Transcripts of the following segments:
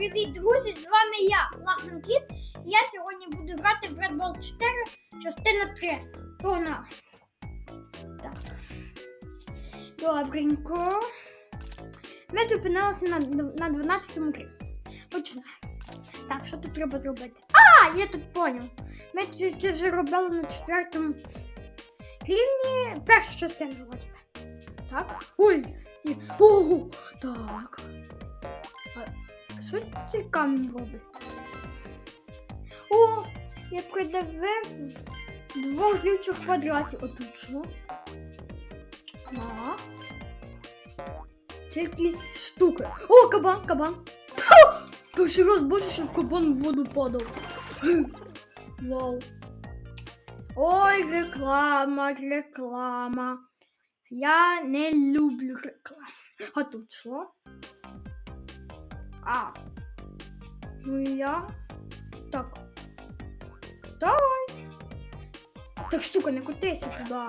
привіт, друзі! З вами я, Лахман Кіт. Я сьогодні буду грати в Red Ball 4, частина 3. Погнали. Так. Добренько. Ми зупинилися на, на 12 рівні. Починаємо. Так, що тут треба зробити? А, я тут поняв. Ми це, це вже робили на четвертому рівні першу частину вроді. Так. Ой! Ого! Так. Що цей камінь робить? О! Я придавив двох злючих квадратів. Отут що? А. Це якісь штуки. О, кабан, кабан. Ха! Перший раз бачу, що кабан в воду падав. Вау. Ой, реклама, реклама. Я не люблю рекламу. А тут що? А. Ну і я. Так. Давай. Так штука, не котися туди.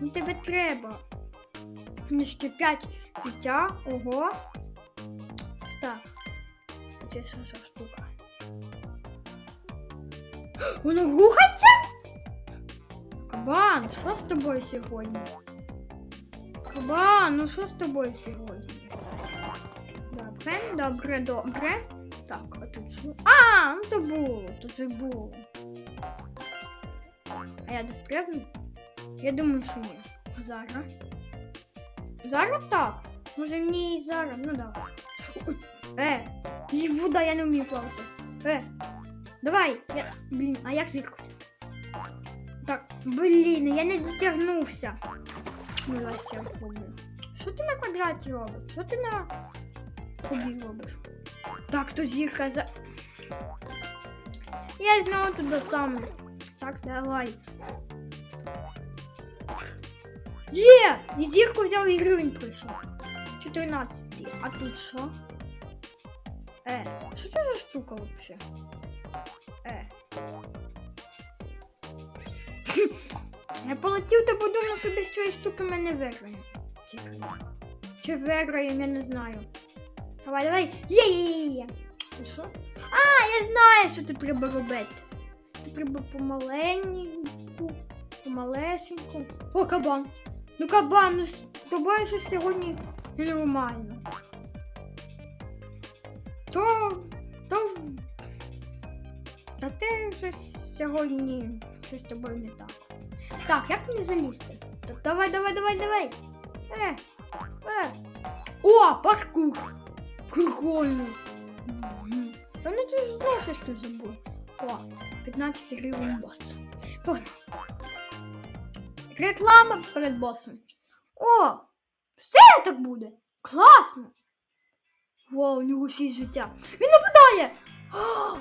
Ну тебе треба. Мені ще 5 життя. Ого. Так. Це що за штука? Воно рухається? Кабан, що з тобою сьогодні? Кабан, ну що з тобою сьогодні? Добре, добре, добре. Так, а тут що? А, ну то було, то вже було. А я достребну? Я думаю, що ні. А зараз? Зараз так. Може ні, зараз, ну давай. Е, і вода, я не вмію плавати. Е, давай. Я... Блін, а як зіркати? Так, блін, я не дотягнувся. Ну, давай ще раз спробую. Що ти на квадраті робиш? Що ти на кубі робиш? Так, то зірка за. Я знову туди саме. Так, давай. Є! І зірку взяв і гривень прийшов. 14. А тут що? Е, що це за штука вообще? Е. Я полетів та подумав, що без цієї штуки ми не виграємо. Тільки. Чи виграємо, я не знаю. Давай, давай. Є, є, є, є. І що? А, я знаю, що тут треба робити. Тут треба помаленьку, помалесеньку. О, кабан. Ну кабан, ну з тобою щось сьогодні ненормально. То, то, та ти вже сьогодні щось з тобою не так. Так, як мені залізти? Так, давай, давай, давай, давай. Е, е. О, паркур. Прикольно. Та ти ж знаєш, що забув. О, 15 гривень бос. Погнали. Реклама перед босом. О, все так буде. Класно. Вау, у нього 6 життя. Він нападає. О,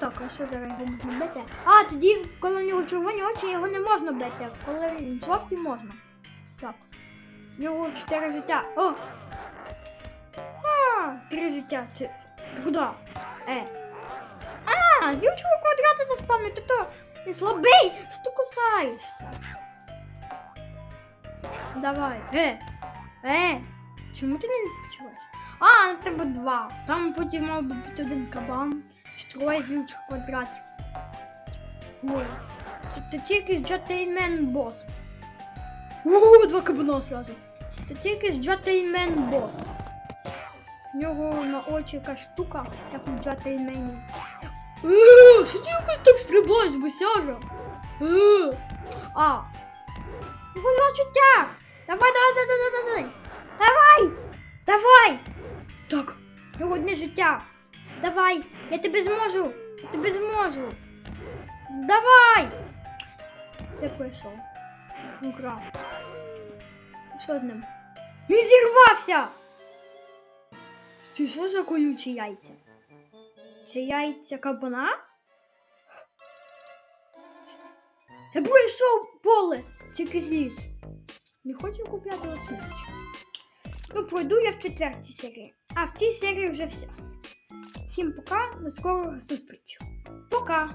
так, а що зараз його можна бити? А, тоді, коли у нього червоні очі, його не можна бити. а Коли він жовтий можна. Так. У нього 4 життя. О! 3 життя. Ти, ти куди? Е. А, з дівчого квадрата заспавнити, то він слабий. Що ти кусаєшся? Давай. Е. Е. Чому ти не відпочиваєш? А, на тебе два. Там потім мав би бути один кабан. Чи троє злючих квадратів. Ой. Це, це тільки з Джатеймен бос. Ого, два кабана сразу. Це тільки з Джатеймен бос. У нього на очі якась штука, як у Джатеймені. Е, що ти якось так стрибаєш, босяжа? Е. А. Його два життя. Давай, давай, давай, давай, давай. Давай! Давай! Так, його одне життя. Давай, я тебе зможу. Я тебе зможу. Давай! Я пройшов. Украв. Що з ним? Він зірвався! Це що за колючі яйця? Це яйця кабана? Я пройшов поле, тільки зліз. Не хочу купляти осміч. Ну, пройду я в четвертій серії. А в цій серії вже все. Всім пока, до скорого зустрічі. Пока!